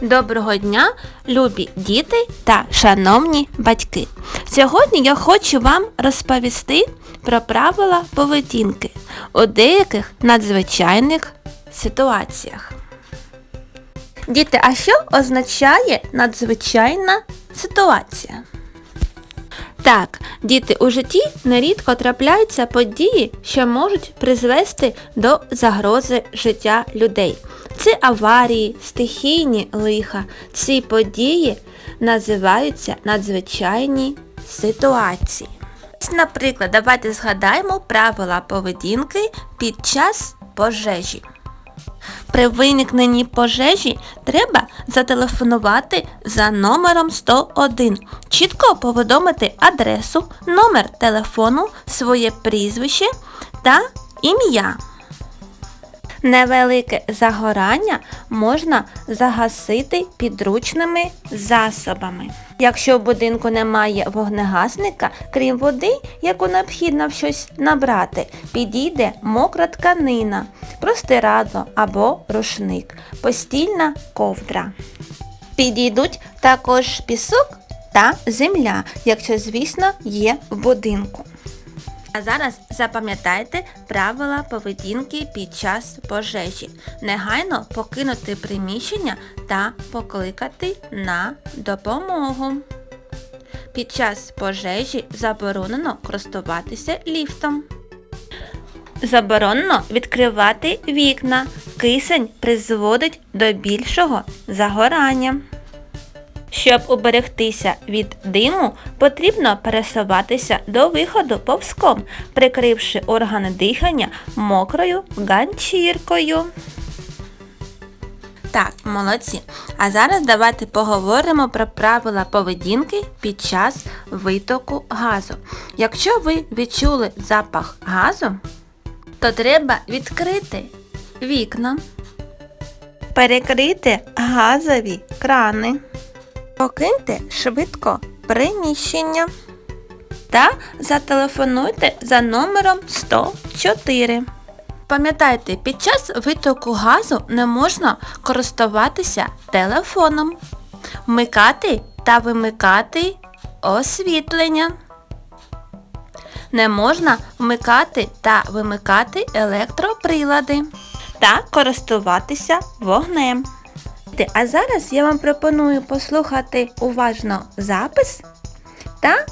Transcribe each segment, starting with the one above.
Доброго дня, любі діти та шановні батьки. Сьогодні я хочу вам розповісти про правила поведінки у деяких надзвичайних ситуаціях. Діти, а що означає надзвичайна ситуація? Так, діти, у житті нерідко трапляються події, що можуть призвести до загрози життя людей. Це аварії, стихійні лиха. Ці події називаються надзвичайні ситуації. Наприклад, давайте згадаємо правила поведінки під час пожежі. При виникненні пожежі треба зателефонувати за номером 101, чітко повідомити адресу, номер телефону, своє прізвище та ім'я. Невелике загорання можна загасити підручними засобами. Якщо в будинку немає вогнегасника, крім води, яку необхідно в щось набрати, підійде мокра тканина, простирадlo або рушник, постільна ковдра. Підійдуть також пісок та земля, якщо, звісно, є в будинку. А зараз запам'ятайте правила поведінки під час пожежі. Негайно покинути приміщення та покликати на допомогу. Під час пожежі заборонено користуватися ліфтом. Заборонено відкривати вікна. Кисень призводить до більшого загорання. Щоб уберегтися від диму, потрібно пересуватися до виходу повзком, прикривши органи дихання мокрою ганчіркою. Так, молодці. А зараз давайте поговоримо про правила поведінки під час витоку газу. Якщо ви відчули запах газу, то треба відкрити вікна, перекрити газові крани. Покиньте швидко приміщення та зателефонуйте за номером 104. Пам'ятайте, під час витоку газу не можна користуватися телефоном, вмикати та вимикати освітлення. Не можна вмикати та вимикати електроприлади та користуватися вогнем. Діти, А зараз я вам пропоную послухати уважно запис та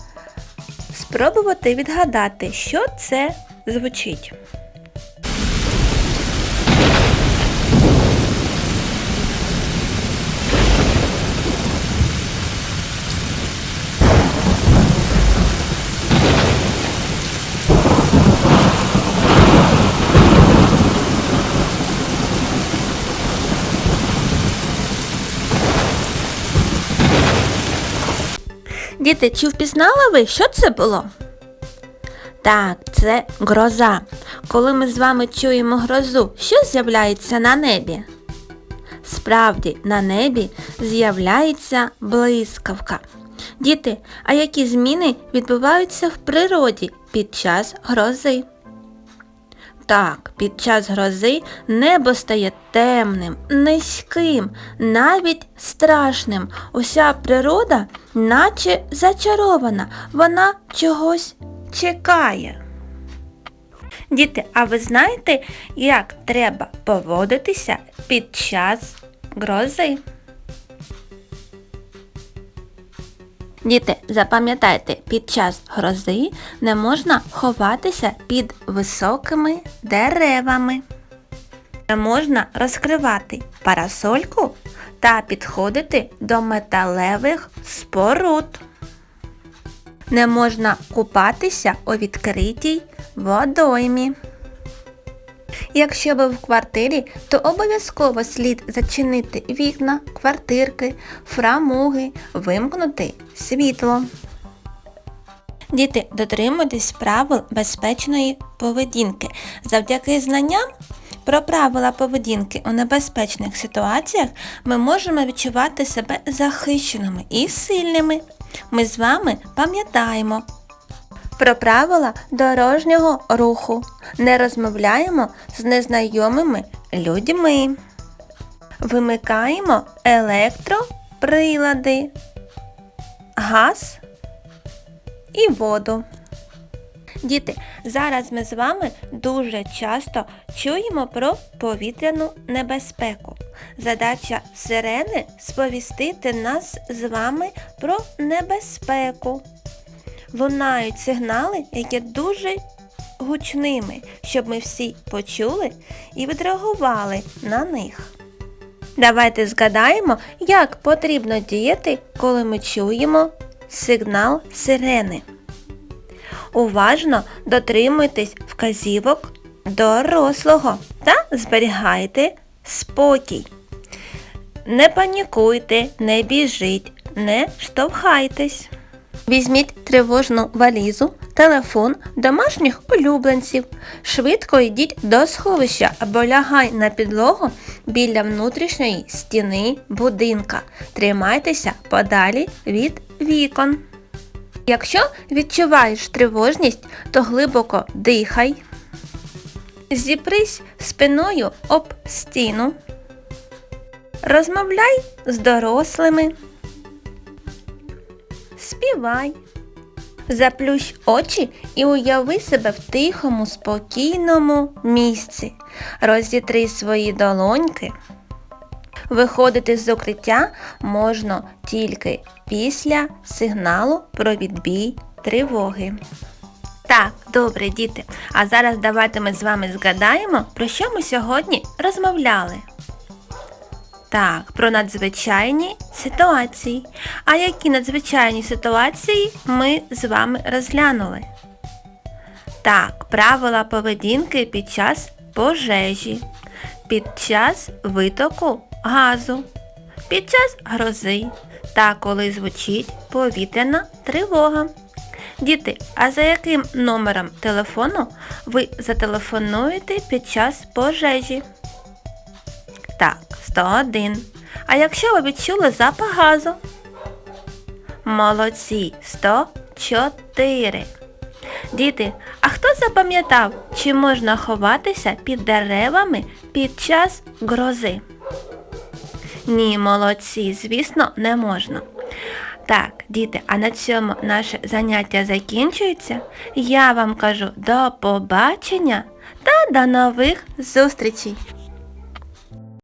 спробувати відгадати, що це звучить. Діти, чи впізнали ви, що це було? Так, це гроза. Коли ми з вами чуємо грозу, що з'являється на небі? Справді, на небі з'являється блискавка. Діти, а які зміни відбуваються в природі під час грози? Так, під час грози небо стає темним, низьким, навіть страшним. Уся природа наче зачарована, вона чогось чекає. Діти, а ви знаєте, як треба поводитися під час грози? Діти, запам'ятайте, під час грози не можна ховатися під високими деревами. Не можна розкривати парасольку та підходити до металевих споруд. Не можна купатися у відкритій водоймі. Якщо ви в квартирі, то обов'язково слід зачинити вікна, квартирки, фрамуги, вимкнути світло. Діти, дотримуйтесь правил безпечної поведінки. Завдяки знанням про правила поведінки у небезпечних ситуаціях ми можемо відчувати себе захищеними і сильними. Ми з вами пам'ятаємо про правила дорожнього руху. Не розмовляємо з незнайомими людьми. Вимикаємо електроприлади, газ і воду. Діти, зараз ми з вами дуже часто чуємо про повітряну небезпеку. Задача сирени сповістити нас з вами про небезпеку. Лунають сигнали, які дуже гучними, щоб ми всі почули і відреагували на них. Давайте згадаємо, як потрібно діяти, коли ми чуємо сигнал сирени. Уважно дотримуйтесь вказівок дорослого та зберігайте спокій. Не панікуйте, не біжіть, не штовхайтесь. Візьміть тривожну валізу, телефон, домашніх улюбленців. Швидко йдіть до сховища або лягай на підлогу біля внутрішньої стіни будинка. Тримайтеся подалі від вікон. Якщо відчуваєш тривожність, то глибоко дихай. Зіпрись спиною об стіну. Розмовляй з дорослими. Співай. Заплющ очі і уяви себе в тихому, спокійному місці. Розітри свої долоньки. Виходити з укриття можна тільки після сигналу про відбій тривоги. Так, добре, діти. А зараз давайте ми з вами згадаємо, про що ми сьогодні розмовляли. Так, про надзвичайні ситуації. А які надзвичайні ситуації ми з вами розглянули? Так, правила поведінки під час пожежі, під час витоку газу, під час грози та коли звучить повітряна тривога. Діти, а за яким номером телефону ви зателефонуєте під час пожежі? Так, 101. А якщо ви відчули запах газу? Молодці, 104. Діти, а хто запам'ятав, чи можна ховатися під деревами під час грози? Ні, молодці, звісно, не можна. Так, діти, а на цьому наше заняття закінчується. Я вам кажу до побачення та до нових зустрічей!